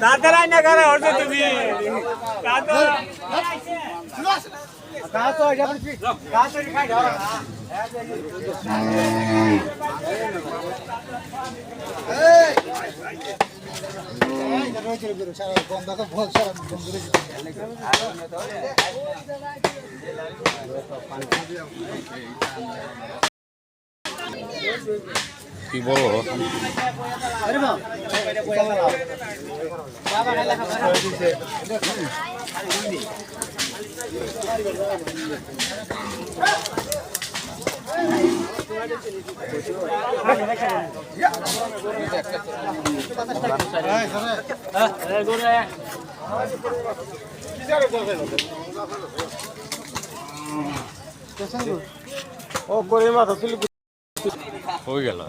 દાદરા ને ઘરે હરતો તમે દાદરા કાતો કાતો ખાઈ Thank you. কি বড় ও করে মাথা তুলি হয়ে গেল